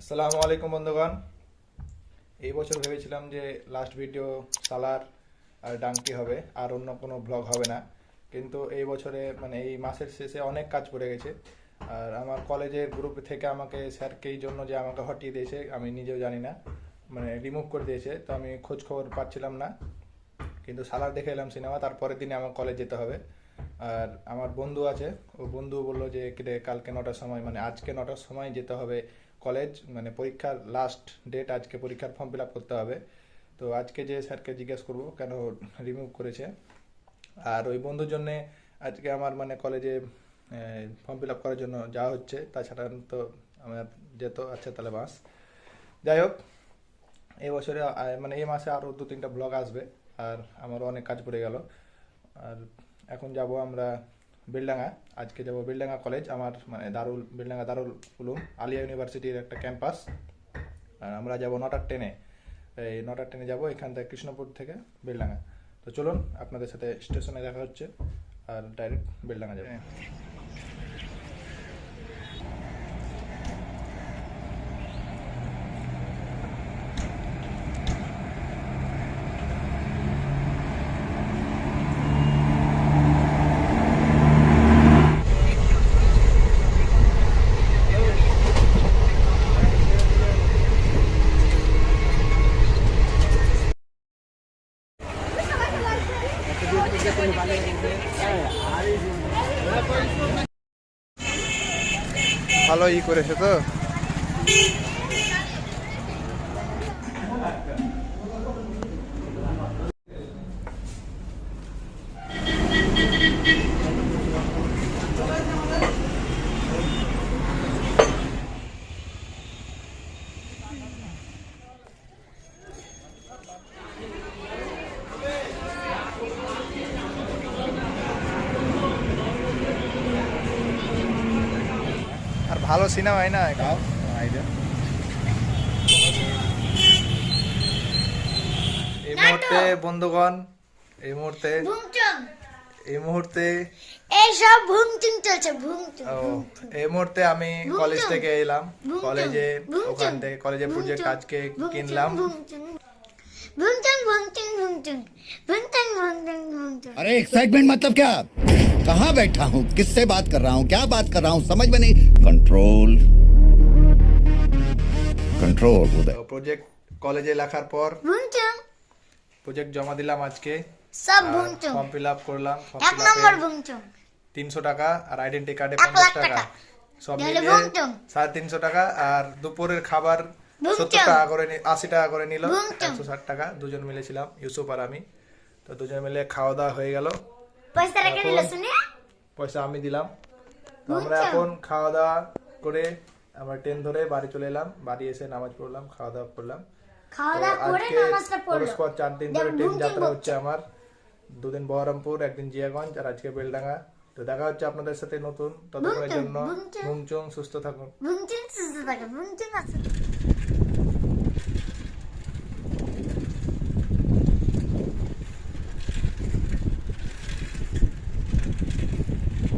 আসসালামু আলাইকুম বন্ধুগণ। এই বছর ভেবেছিলাম যে লাস্ট ভিডিও সালার আর ডাঙ্কি হবে, আর অন্য কোনো ব্লগ হবে না। কিন্তু এই বছরে মানে এই মাসের শেষে অনেক কাজ পড়ে গেছে। আর আমার কলেজের গ্রুপ থেকে আমাকে স্যারকে এই জন্য যে আমাকে হটিয়ে দিয়েছে, আমি নিজেও জানি না। মানে রিমুভ করে দিয়েছে, তো আমি খোঁজ খবর পাচ্ছিলাম না। কিন্তু সালার দেখে এলাম সিনেমা তারপরের দিনে আমার কলেজ যেতে হবে। আর আমার বন্ধু আছে, ও বন্ধু বলল যে কালকে নটার সময় মানে আজকে নটার সময় যেতে হবে কলেজ মানে পরীক্ষার লাস্ট ডেট আজকে পরীক্ষার ফর্ম ফিল আপ করতে হবে। তো আজকে যে স্যারকে জিজ্ঞেস করব, কেন রিমুভ করেছে? আর ওই বন্ধুর জন্যে আজকে আমার মানে কলেজে ফর্ম ফিল আপ করার জন্য যাওয়া হচ্ছে। তাছাড়া তো আমার যেত আচ্ছা তাহলে বাস। যাই হোক, এই বছরে মানে এই মাসে আরও দু তিনটা ব্লগ আসবে। আর আমারও অনেক কাজ পড়ে গেল। আর এখন যাব আমরা বেলডাঙ্গা, আজকে যাব বেলডাঙ্গা কলেজ আমার মানে দারুল, বেলডাঙ্গা দারুল উলুম, আলিয়া ইউনিভার্সিটির একটা ক্যাম্পাস আর আমরা যাব নটার ট্রেনে এই নটার ট্রেনে যাব এখান থেকে কৃষ্ণপুর থেকে বেলডাঙ্গা। তো চলুন, আপনাদের সাথে স্টেশনে দেখা হচ্ছে, আর ডাইরেক্ট বেলডাঙ্গা যাবে। ভালো ই করেছে তো? আর ভালো সিনেমাই না গাও আইডিয়া এই মুহূর্তে বন্ধুগণ এই মুহূর্তে ভুংচুং এই মুহূর্তে এইসব ভুংচুং চলছে ভুংচুং ও, এই মুহূর্তে আমি ভুংচুং। কলেজ থেকে এলাম ভুংচুং। কলেজে ভুংচুং। ওখান থেকে কলেজে প্রজেক্ট ভুংচুং। আজকে ভুংচুং, কিনলাম ভুংচুং ভুংচুং ভুংচুং ভুংচুং ভুংচুং ভুংচুং ভুংচুং अरे एक्साइटमेंट मतलब क्या कहाँ बैठा हूँ किससे बात कर रहा हूँ क्या बात कर रहा हूँ समझ में नहीं कंट्रोल कंट्रोल उदय প্রজেক্ট কলেজে লেখার পর ভুংচুং প্রজেক্ট জমা দিলাম আজকে সব ভুংচুং ফর্ম ফিল আপ করলাম ফর্ম এক ফিল নম্বর আপে ভুংচুং তিনশো টাকা আর আইডেন্টি কার্ডে এক পঞ্চাশ লাখ টাকা টাকা। সব তাহলে মিলিয়ে ভুংচুং। সাড়ে তিনশো টাকা আর দুপুরের খাবার ভুংচুং। সত্তর টাকা করে নি- আশি টাকা করে নিল ভুংচুং। একশো ষাট টাকা দুজন মিলেছিলাম ইউসুফ আর আমি তো দুজন মিলে খাওয়া দাওয়া হয়ে গেল পয়সা রেখে দিল শুনে পয়সা আমি দিলাম তো আমরা এখন খাওয়া দাওয়া করে আমরা ট্রেন ধরে বাড়ি চলে এলাম বাড়ি এসে নামাজ পড়লাম খাওয়া দাওয়া করলাম খাওয়া দাওয়া করে নামাজটা পড়ল পরস্পর চার দিন ধরে ট্রেন যাত্রা হচ্ছে আমার দুদিন বহরমপুর একদিন জিয়াগঞ্জ আর আজকে বেলডাঙ্গা তো দেখা হচ্ছে আপনাদের সাথে নতুন ততক্ষণের জন্য ভুংচুং। মুংচুং সুস্থ থাকুন সুস্থ থাকে ভুংচুং আছে